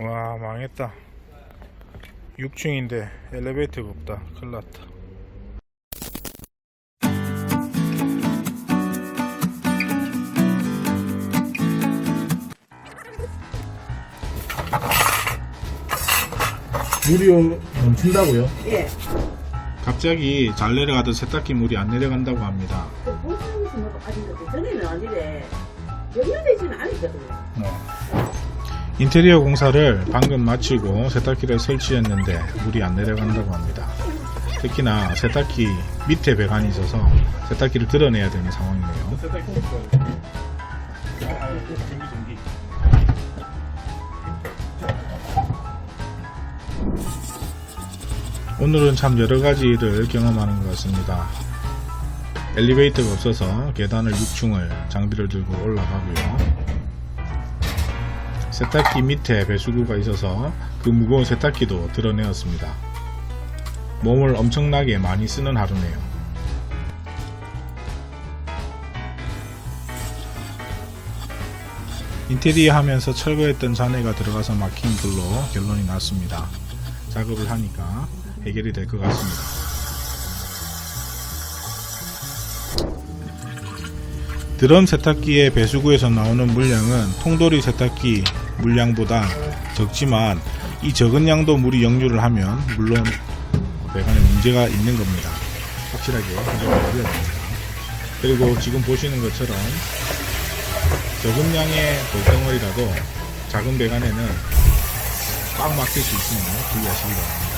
와 망했다 6층인데 엘리베이터가 없다 큰일났다 물이 넘친다고요? 예. 갑자기 잘 내려가던 세탁기 물이 안 내려간다고 합니다 그 보상에서 뭐가 빠진 거지. 전에는 아니래. 연결되지는 않았거든요. 네. 인테리어 공사를 방금 마치고 세탁기를 설치했는데 물이 안 내려간다고 합니다. 특히나 세탁기 밑에 배관이 있어서 세탁기를 드러내야 되는 상황이네요. 오늘은 참 여러 가지 일을 경험하는 것 같습니다. 엘리베이터가 없어서 계단을 6층을 장비를 들고 올라가고요. 세탁기 밑에 배수구가 있어서 그 무거운 세탁기도 드러내었습니다. 몸을 엄청나게 많이 쓰는 하루네요. 인테리어 하면서 철거했던 잔해가 들어가서 막힌 불로 결론이 났습니다. 작업을 하니까 해결이 될 것 같습니다. 드럼 세탁기의 배수구에서 나오는 물량은 통돌이 세탁기 물량보다 적지만 이 적은 양도 물이 역류를 하면 물론 배관에 문제가 있는 겁니다. 확실하게 인정을 해야 됩니다. 그리고 지금 보시는 것처럼 적은 양의 돌덩어리라도 작은 배관에는 꽉 막힐 수 있으니 주의하시기 바랍니다.